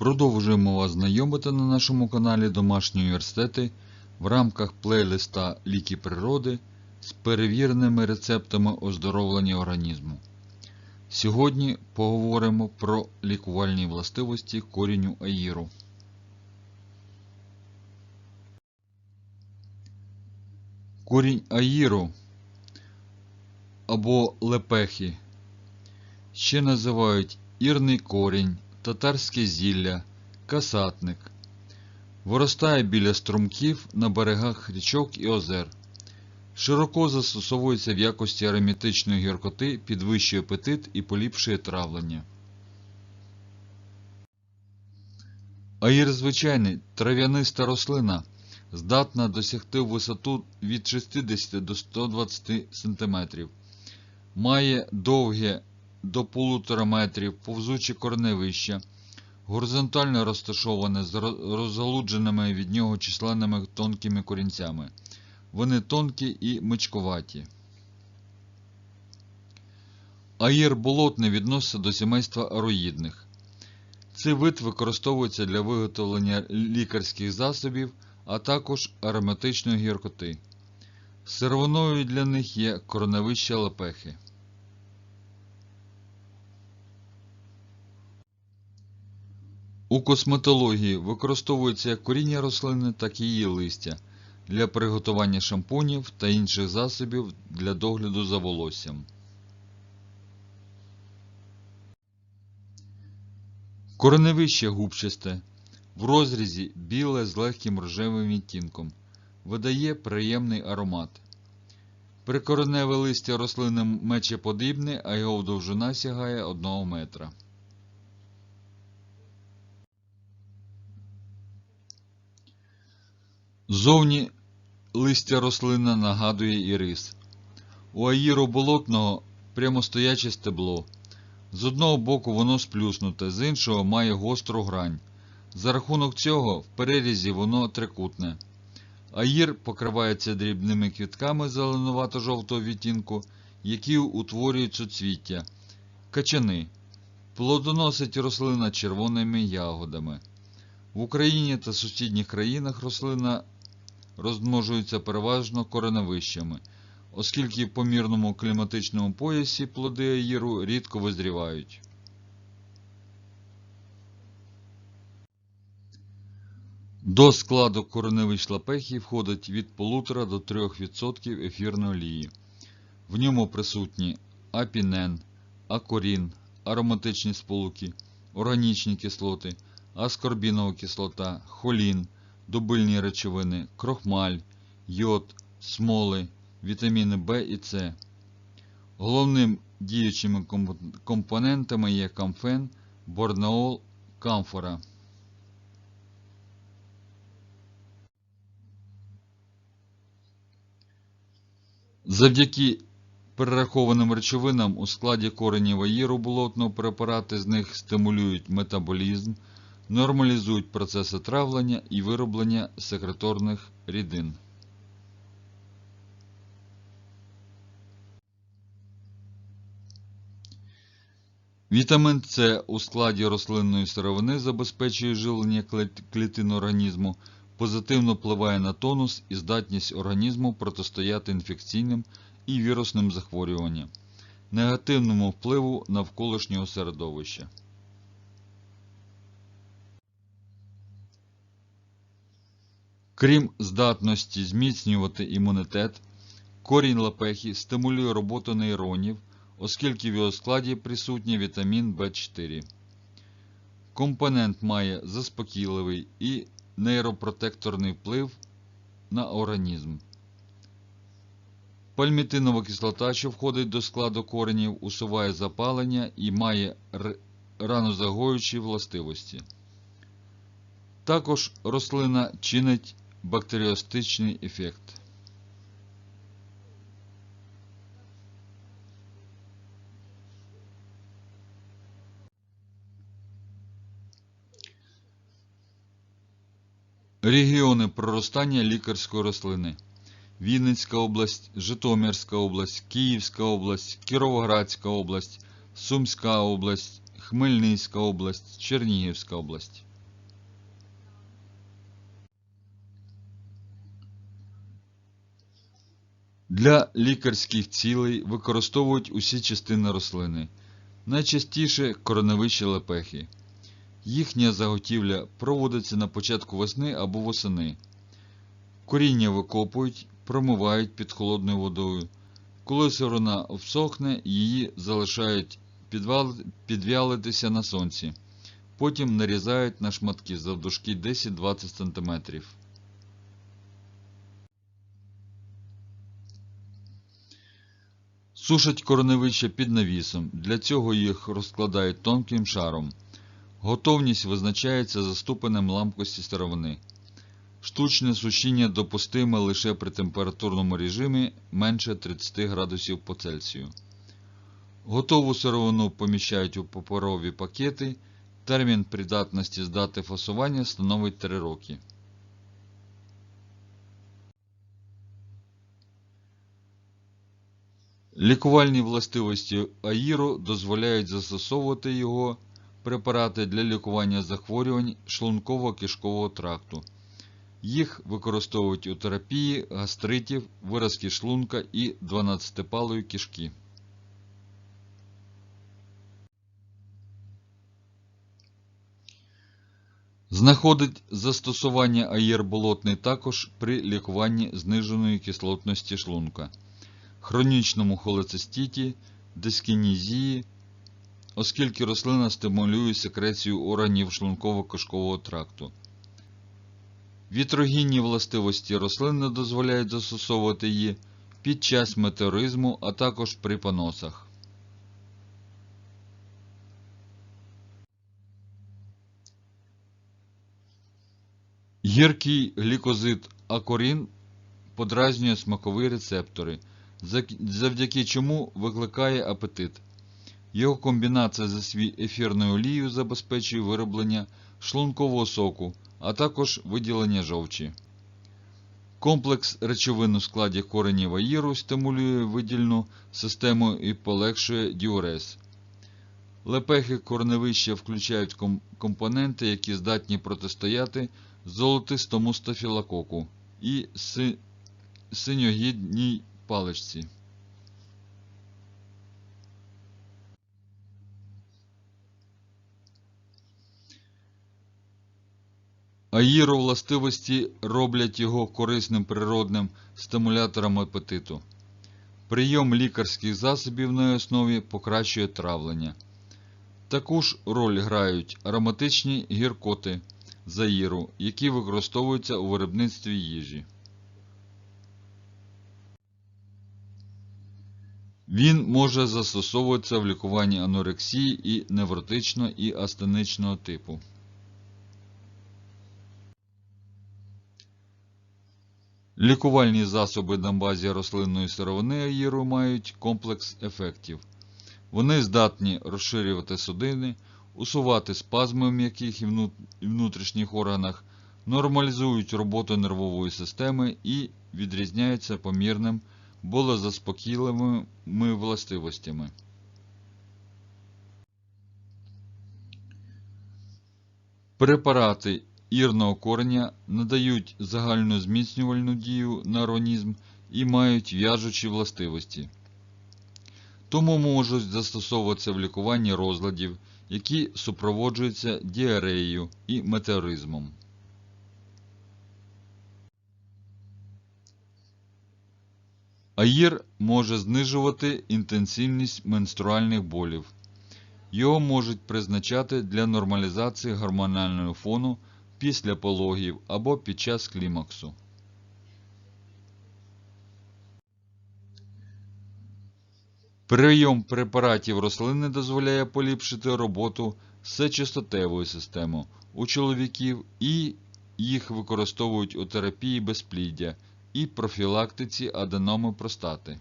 Продовжуємо вас знайомити на нашому каналі Домашні університети в рамках плейлиста Ліки природи з перевіреними рецептами оздоровлення організму. Сьогодні поговоримо про лікувальні властивості коріню аїру. Корінь аїру або лепехи ще називають ірний корінь, татарське зілля, касатник. Виростає біля струмків на берегах річок і озер. Широко застосовується в якості ароматичної гіркоти, підвищує апетит і поліпшує травлення. Аїр звичайний трав'яниста рослина, здатна досягти висоту від 60 до 120 см. Має довге до 1,5 метрів повзуче корневище, горизонтально розташоване з ро- розгалудженими від нього численними тонкими корінцями. Вони тонкі і мичкуваті. Аїр болотний відноситься до сімейства ароїдних. Цей вид використовується для виготовлення лікарських засобів, а також ароматичної гіркоти. Сировиною для них є корневища лепехи. У косметології використовується як коріння рослини, так і її листя для приготування шампунів та інших засобів для догляду за волоссям. Кореневище губчасте, в розрізі біле з легким рожевим відтінком, видає приємний аромат. Прикореневе листя рослини мечеподібне, а його довжина сягає 1 метра. Зовні листя рослина нагадує ірис. У аїру болотного прямостояче стебло. З одного боку воно сплюснуте, з іншого має гостру грань. За рахунок цього в перерізі воно трикутне. Аїр покривається дрібними квітками зеленувато-жовтого відтінку, які утворюють суцвіття. Качани. Плодоносить рослина червоними ягодами. В Україні та сусідніх країнах рослина розмножується переважно кореневищами, оскільки в помірному кліматичному поясі плоди аїру рідко визрівають. До складу кореневищ лапехи входить від 1,5 до 3% ефірної олії. В ньому присутні апінен, акорін, ароматичні сполуки, органічні кислоти, аскорбінова кислота, холін, добильні речовини, крохмаль, йод, смоли, вітаміни В і С. Головним діючими компонентами є камфен, борнеол, камфора. Завдяки перерахованим речовинам у складі коренів аїру болотного препарати з них стимулюють метаболізм, нормалізують процеси травлення і вироблення секреторних рідин. Вітамін С у складі рослинної сировини забезпечує живлення клітин організму, позитивно впливає на тонус і здатність організму протистояти інфекційним і вірусним захворюванням, негативному впливу навколишнього середовища. Крім здатності зміцнювати імунітет, корінь лапехи стимулює роботу нейронів, оскільки в його складі присутній вітамін В4. Компонент має заспокійливий і нейропротекторний вплив на організм. Пальмітинова кислота, що входить до складу коренів, усуває запалення і має р- ранозагоюючі властивості. Також рослина чинить бактеріостичний ефект. Регіони проростання лікарської рослини. Вінницька область, Житомирська область, Київська область, Кіровоградська область, Сумська область, Хмельницька область, Чернігівська область. Для лікарських цілей використовують усі частини рослини, найчастіше кореневища лепехи. Їхня заготівля проводиться на початку весни або восени. Коріння викопують, промивають під холодною водою. Коли сирона всохне, її залишають підвялитися на сонці. Потім нарізають на шматки завдовжки 10-20 см. Сушать кореневища під навісом. Для цього їх розкладають тонким шаром. Готовність визначається за ступенем ламкості сировини. Штучне сушіння допустиме лише при температурному режимі менше 30 градусів по Цельсію. Готову сировину поміщають у паперові пакети. Термін придатності здати фасування становить 3 роки. Лікувальні властивості аїру дозволяють застосовувати його препарати для лікування захворювань шлунково-кишкового тракту. Їх використовують у терапії гастритів, виразки шлунка і 12-палої кишки. Знаходить застосування аєр болотний також при лікуванні зниженої кислотності шлунка, хронічному холецистіті, дискінезії, оскільки рослина стимулює секрецію органів шлунково-кишкового тракту. Вітрогінні властивості рослини дозволяють застосовувати її під час метеоризму, а також при поносах. Гіркий глікозид акорін подразнює смакові рецептори, завдяки чому викликає апетит. Його комбінація зі свій ефірною олією забезпечує вироблення шлункового соку, а також виділення жовчі. Комплекс речовин у складі коренів аїру стимулює видільну систему і полегшує діурез. Лепехи корневища включають ком- компоненти, які здатні протистояти золотистому стафілококу і си- синьогідній паличці. Аїро властивості роблять його корисним природним стимулятором апетиту. Прийом лікарських засобів на основі покращує травлення. Таку ж роль грають ароматичні гіркоти заїру, які використовуються у виробництві їжі. Він може застосовуватися в лікуванні анорексії і невротичного і астеничного типу. Лікувальні засоби на базі рослинної сировини аїру мають комплекс ефектів. Вони здатні розширювати судини, усувати спазми в м'яких і внутрішніх органах, нормалізують роботу нервової системи і відрізняються помірним болезаспокійливими властивостями. Препарати ірного кореня надають загальну зміцнювальну дію на організм і мають в'яжучі властивості. Тому можуть застосовуватися в лікуванні розладів, які супроводжуються діареєю і метеоризмом. Аїр може знижувати інтенсивність менструальних болів. Його можуть призначати для нормалізації гормонального фону після пологів або під час клімаксу. Прийом препаратів рослини дозволяє поліпшити роботу сечостатевої системи у чоловіків і їх використовують у терапії безпліддя і профілактиці аденоми простати.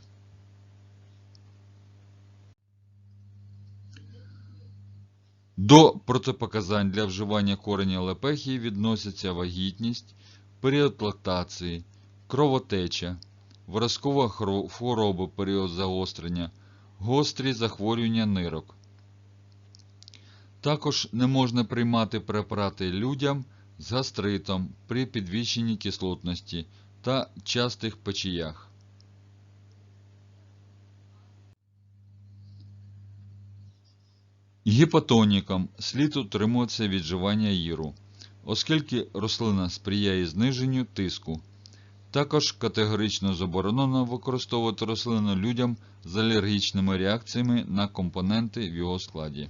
До протипоказань для вживання кореня лепехії відносяться вагітність, період лактації, кровотеча, виразкова хвороба період загострення, гострі захворювання нирок. Також не можна приймати препарати людям з гастритом при підвищенні кислотності та частих печіях. Гіпотонікам слід утримуватися від вживання їру, оскільки рослина сприяє зниженню тиску. Також категорично заборонено використовувати рослину людям з алергічними реакціями на компоненти в його складі.